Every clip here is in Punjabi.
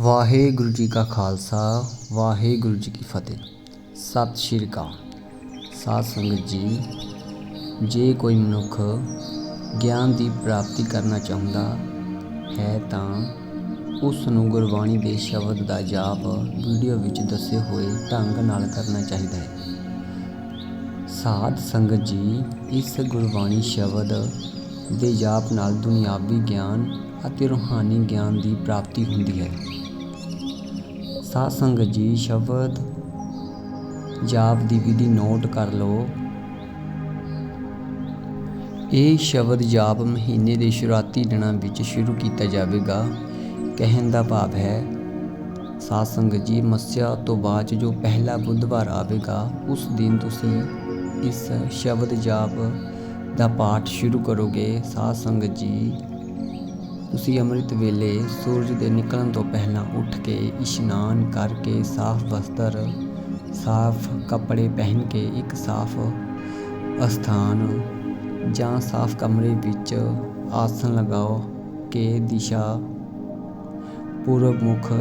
ਵਾਹਿਗੁਰੂ ਜੀ ਕਾ ਖਾਲਸਾ, ਵਾਹਿਗੁਰੂ ਜੀ ਕੀ ਫਤਿਹ। ਸਤਿ ਸ਼੍ਰੀ ਅਕਾਲ। ਸਾਧ ਸੰਗਤ ਜੀ, ਜੇ ਕੋਈ ਮਨੁੱਖ ਗਿਆਨ ਦੀ ਪ੍ਰਾਪਤੀ ਕਰਨਾ ਚਾਹੁੰਦਾ ਹੈ ਤਾਂ ਉਸ ਨੂੰ ਗੁਰਬਾਣੀ ਦੇ ਸ਼ਬਦ ਦਾ ਜਾਪ ਵੀਡੀਓ ਵਿੱਚ ਦੱਸੇ ਹੋਏ ਢੰਗ ਨਾਲ ਕਰਨਾ ਚਾਹੀਦਾ ਹੈ। ਸਾਧ ਸੰਗਤ ਜੀ, ਇਸ ਗੁਰਬਾਣੀ ਸ਼ਬਦ ਦੇ ਜਾਪ ਨਾਲ ਦੁਨਿਆਵੀ ਗਿਆਨ ਅਤੇ ਰੂਹਾਨੀ ਗਿਆਨ ਦੀ ਪ੍ਰਾਪਤੀ ਹੁੰਦੀ ਹੈ। ਸਾਧ ਸੰਗਤ ਜੀ ਸ਼ਬਦ ਜਾਪ ਦੀ ਵਿਧੀ ਨੋਟ ਕਰ ਲਓ। ਇਹ ਸ਼ਬਦ ਜਾਪ ਮਹੀਨੇ ਦੇ ਸ਼ੁਰੂਆਤੀ ਦਿਨਾਂ ਵਿੱਚ ਸ਼ੁਰੂ ਕੀਤਾ ਜਾਵੇਗਾ। ਕਹਿਣ ਦਾ ਭਾਵ ਹੈ ਸਾਧ ਸੰਗਤ ਜੀ ਮੱਸਿਆ ਤੋਂ ਬਾਅਦ ਜੋ ਪਹਿਲਾ ਬੁੱਧਵਾਰ ਆਵੇਗਾ, ਉਸ ਦਿਨ ਤੁਸੀਂ ਇਸ ਸ਼ਬਦ ਜਾਪ ਦਾ ਪਾਠ ਸ਼ੁਰੂ ਕਰੋਗੇ। ਸਾਧ ਸੰਗਤ ਜੀ ਤੁਸੀਂ ਅੰਮ੍ਰਿਤ ਵੇਲੇ ਸੂਰਜ ਦੇ ਨਿਕਲਣ ਤੋਂ ਪਹਿਲਾਂ ਉੱਠ ਕੇ ਇਸ਼ਨਾਨ ਕਰਕੇ ਸਾਫ਼ ਵਸਤਰ ਸਾਫ਼ ਕੱਪੜੇ ਪਹਿਨ ਕੇ ਇੱਕ ਸਾਫ਼ ਅਸਥਾਨ ਜਾਂ ਸਾਫ਼ ਕਮਰੇ ਵਿੱਚ ਆਸਣ ਲਗਾਓ ਕਿ ਦਿਸ਼ਾ ਪੂਰਬ ਮੁਖ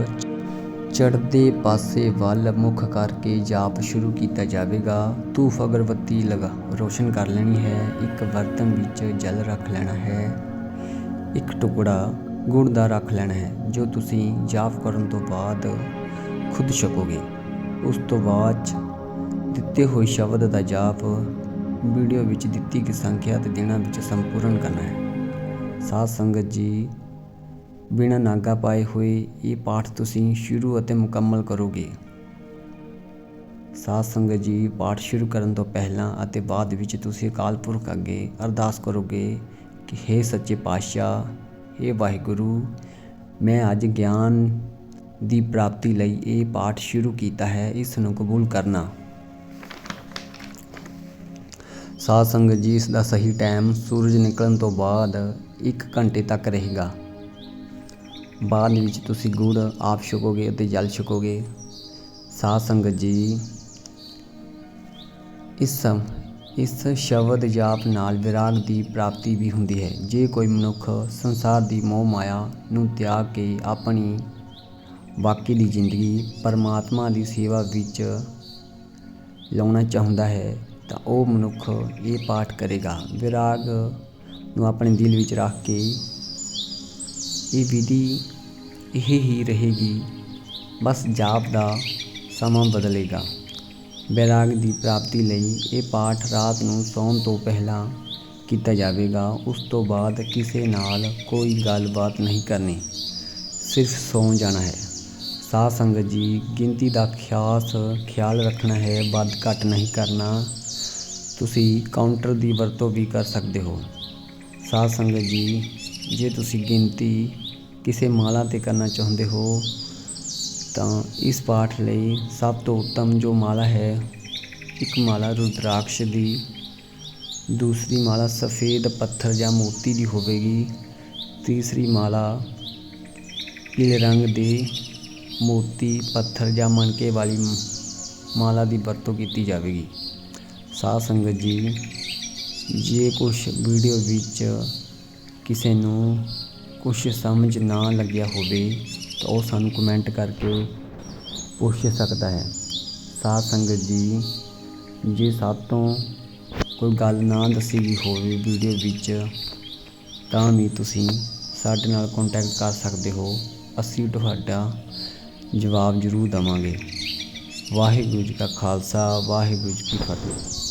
ਚੜ੍ਹਦੇ ਪਾਸੇ ਵੱਲ ਮੁਖ ਕਰਕੇ ਜਾਪ ਸ਼ੁਰੂ ਕੀਤਾ ਜਾਵੇਗਾ। ਧੂਫ ਅਗਰਬੱਤੀ ਲਗਾ, ਰੋਸ਼ਨ ਕਰ ਲੈਣੀ ਹੈ, ਇੱਕ ਬਰਤਨ ਵਿੱਚ ਜਲ ਰੱਖ ਲੈਣਾ ਹੈ। ਇੱਕ ਟੁਕੜਾ ਗੁੜ ਦਾ ਰੱਖ ਲੈਣਾ ਹੈ, ਜੋ ਤੁਸੀਂ ਜਾਪ ਕਰਨ ਤੋਂ ਬਾਅਦ ਖੁਦ ਛਕੋਗੇ। ਉਸ ਤੋਂ ਬਾਅਦ 'ਚ ਦਿੱਤੇ ਹੋਏ ਸ਼ਬਦ ਦਾ ਜਾਪ ਵੀਡੀਓ ਵਿੱਚ ਦਿੱਤੀ ਗਈ ਸੰਖਿਆ ਤੇ ਦਿਨਾਂ ਵਿੱਚ ਸੰਪੂਰਨ ਕਰਨਾ ਹੈ। ਸਾਧ ਸੰਗਤ ਜੀ, ਬਿਨਾਂ ਨਾਗਾ ਪਾਏ ਹੋਏ ਇਹ ਪਾਠ ਤੁਸੀਂ ਸ਼ੁਰੂ ਅਤੇ ਮੁਕੰਮਲ ਕਰੋਗੇ। ਸਾਧ ਸੰਗਤ ਜੀ, ਪਾਠ ਸ਼ੁਰੂ ਕਰਨ ਤੋਂ ਪਹਿਲਾਂ ਅਤੇ ਬਾਅਦ ਵਿੱਚ ਤੁਸੀਂ ਅਕਾਲ ਪੁਰਖ ਅੱਗੇ ਅਰਦਾਸ ਕਰੋਗੇ ਕਿ हे ਸੱਚੇ ਪਾਤਸ਼ਾਹ हे ਵਾਹਿਗੁਰੂ, ਮੈਂ ਅੱਜ ਗਿਆਨ ਦੀ ਪ੍ਰਾਪਤੀ ਲਈ ਇਹ ਪਾਠ ਸ਼ੁਰੂ ਕੀਤਾ ਹੈ, ਇਸ ਨੂੰ ਕਬੂਲ ਕਰਨਾ। ਸਾਧ ਸੰਗਤ ਜੀ, ਇਸ ਦਾ ਸਹੀ ਟਾਈਮ ਸੂਰਜ ਨਿਕਲਣ ਤੋਂ ਬਾਅਦ 1 ਘੰਟੇ ਤੱਕ ਰਹੇਗਾ। ਬਾਅਦ ਵਿੱਚ ਤੁਸੀਂ ਗੁੜ ਆਪ ਛਕੋਗੇ ਅਤੇ ਜਲ ਛਕੋਗੇ। ਸਾਧ ਸੰਗਤ ਜੀ, ਇਸ ਇਸ ਸ਼ਬਦ ਜਾਪ ਨਾਲ ਵਿਰਾਗ ਦੀ ਪ੍ਰਾਪਤੀ ਵੀ ਹੁੰਦੀ ਹੈ। ਜੇ ਕੋਈ ਮਨੁੱਖ ਸੰਸਾਰ ਦੀ ਮੋਹ ਮਾਇਆ ਨੂੰ ਤਿਆਗ ਕੇ ਆਪਣੀ ਬਾਕੀ ਦੀ ਜ਼ਿੰਦਗੀ ਪਰਮਾਤਮਾ ਦੀ ਸੇਵਾ ਵਿੱਚ ਲਾਉਣਾ ਚਾਹੁੰਦਾ ਹੈ, ਤਾਂ ਉਹ ਮਨੁੱਖ ਇਹ ਪਾਠ ਕਰੇਗਾ। ਵਿਰਾਗ ਨੂੰ ਆਪਣੇ ਦਿਲ ਵਿੱਚ ਰੱਖ ਕੇ ਇਹ ਵਿਧੀ ਇਹ ਹੀ ਰਹੇਗੀ। ਬਸ ਜਾਪ ਦਾ ਸਮਾਂ ਬਦਲੇਗਾ। ਬੈਰਾਗ ਦੀ ਪ੍ਰਾਪਤੀ ਲਈ ਇਹ ਪਾਠ ਰਾਤ ਨੂੰ ਸੌਣ ਤੋਂ ਪਹਿਲਾਂ ਕੀਤਾ ਜਾਵੇਗਾ। ਉਸ ਤੋਂ ਬਾਅਦ ਕਿਸੇ ਨਾਲ ਕੋਈ ਗੱਲਬਾਤ ਨਹੀਂ ਕਰਨੀ, ਸਿਰਫ ਸੌਂ ਜਾਣਾ ਹੈ। ਸਾਧ ਸੰਗਤ ਜੀ, ਗਿਣਤੀ ਦਾ ਖਾਸ ਖਿਆਲ ਰੱਖਣਾ ਹੈ, ਵੱਧ ਘੱਟ ਨਹੀਂ ਕਰਨਾ। ਤੁਸੀਂ ਕਾਊਂਟਰ ਦੀ ਵਰਤੋਂ ਵੀ ਕਰ ਸਕਦੇ ਹੋ। ਸਾਧ ਸੰਗਤ ਜੀ, ਜੇ ਤੁਸੀਂ ਗਿਣਤੀ ਕਿਸੇ ਮਾਲਾ ਤੇ ਕਰਨਾ ਚਾਹੁੰਦੇ ਹੋ ਤਾਂ ਇਸ ਪਾਠ ਲਈ ਸਭ ਤੋਂ ਉੱਤਮ ਜੋ ਮਾਲਾ ਹੈ, ਇੱਕ ਮਾਲਾ ਰੁਦਰਾਕਸ਼ ਦੀ। ਦੂਸਰੀ ਮਾਲਾ ਸਫੇਦ ਪੱਥਰ ਜਾਂ ਮੋਤੀ ਦੀ ਹੋਵੇਗੀ। ਤੀਸਰੀ ਮਾਲਾ ਪੀਲੇ ਰੰਗ ਦੇ ਮੋਤੀ ਪੱਥਰ ਜਾਂ ਮਣਕੇ ਵਾਲੀ ਮਾਲਾ ਦੀ ਵਰਤੋਂ ਕੀਤੀ ਜਾਵੇਗੀ। ਸਾਧ ਸੰਗਤ ਜੀ, ਜੇ ਕੁਝ ਵੀਡੀਓ ਵਿੱਚ ਕਿਸੇ ਨੂੰ ਕੁਝ ਸਮਝ ਨਾ ਲੱਗਿਆ ਹੋਵੇ ਤਾਂ ਉਹ ਸਾਨੂੰ ਕਮੈਂਟ ਕਰਕੇ ਪੁੱਛ ਸਕਦਾ ਹੈ। ਸਾਧ ਸੰਗਤ ਜੀ, ਜੇ ਸਾਤੋਂ ਕੋਈ ਗੱਲ ਨਾ ਦੱਸੀ ਗਈ ਹੋਵੇ ਵੀਡੀਓ ਵਿੱਚ, ਤਾਂ ਵੀ ਤੁਸੀਂ ਸਾਡੇ ਨਾਲ ਕੰਟੈਕਟ ਕਰ ਸਕਦੇ ਹੋ। ਅਸੀਂ ਤੁਹਾਡਾ ਜਵਾਬ ਜ਼ਰੂਰ ਦੇਵਾਂਗੇ। ਵਾਹਿਗੁਰੂ ਜੀ ਕਾ ਖਾਲਸਾ, ਵਾਹਿਗੁਰੂ ਜੀ ਕੀ ਫਤਿਹ।